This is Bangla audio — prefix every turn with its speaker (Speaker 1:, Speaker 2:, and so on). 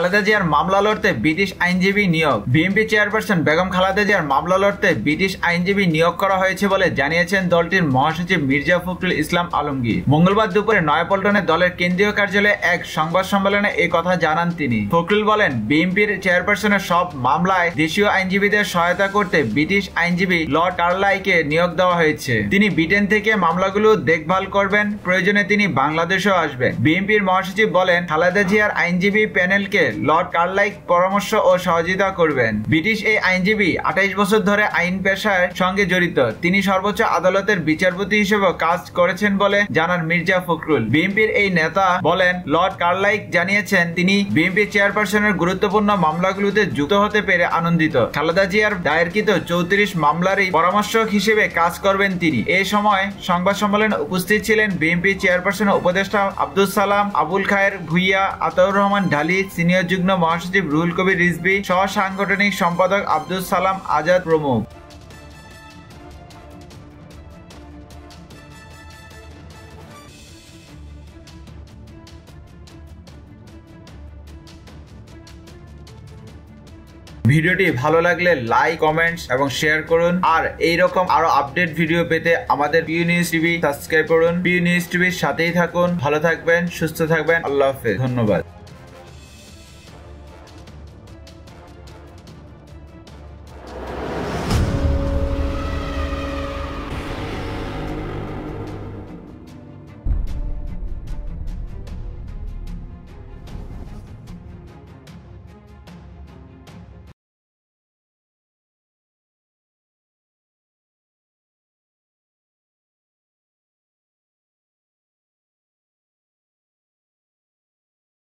Speaker 1: খালেদা জিয়ার মামলা লড়তে ব্রিটিশ আইনজীবী নিয়োগ। বিএনপি চেয়ারপারসন বেগম খালেদা জিয়ার মামলা লড়তে ব্রিটিশ আইনজীবী নিয়োগ করা হয়েছে বলে জানিয়েছেন দলটির মহাসচিব মির্জা ফখরুল ইসলাম আলমগীর। মঙ্গলবার দুপুরে নয়াপল্টনে দলের কেন্দ্রীয় কার্যালয়ে এক সংবাদ সম্মেলনে এই কথা জানান তিনি। ফখরুল বলেন, বিএনপির চেয়ারপারসনের সব মামলায় দেশীয় আইনজীবীদের সহায়তা করতে ব্রিটিশ আইনজীবী লর্ড কার্লাইকে নিয়োগ দেওয়া হয়েছে। তিনি ব্রিটেন থেকে মামলাগুলো দেখভাল করবেন, প্রয়োজনে তিনি বাংলাদেশেও আসবেন। বিএনপির মহাসচিব বলেন, খালেদা জিয়ার আইনজীবী প্যানেলকে লর্ড কার্লাইক পরামর্শ ও সহযোগিতা করবেন। ব্রিটিশ এই আইনজীবী আঠাইশ বছর ধরে আইন পেশার সঙ্গে জড়িত। তিনি সর্বোচ্চ আদালতের বিচারপতি হিসেবে কাজ করেছেন বলে জানান মির্জা ফখরুল। বিএনপির এই নেতা বলেন, লর্ড কার্লাইক জানিয়েছেন, তিনি বিএনপি চেয়ারপারসনের গুরুত্বপূর্ণ মামলাগুলোতে যুক্ত হতে পেরে আনন্দিত। খালেদা জিয়ার দায়েরকৃত চৌত্রিশ মামলারই পরামর্শক হিসেবে কাজ করবেন তিনি। এ সময় সংবাদ সম্মেলনে উপস্থিত ছিলেন বিএনপি চেয়ারপারসনের উপদেষ্টা আব্দুল সালাম, আবুল খায়ের ভুইয়া, আতাউর রহমান ঢালি সিনিয়র যুগ্ম মহাসচিব রুহুল কবির রিজবি সহ সাংগঠনিক সম্পাদক আব্দুল সালাম আজাদ প্রমুখ। ভিডিওটি ভালো লাগলে লাইক, কমেন্টস এবং শেয়ার করুন। আর এই রকম আরও আপডেট ভিডিও পেতে আমাদের পিউ নিউজ টিভি সাবস্ক্রাইব করুন। পিউ নিউজ টিভির সাথেই থাকুন। ভালো থাকবেন, সুস্থ থাকবেন। আল্লাহ হাফেজ। ধন্যবাদ।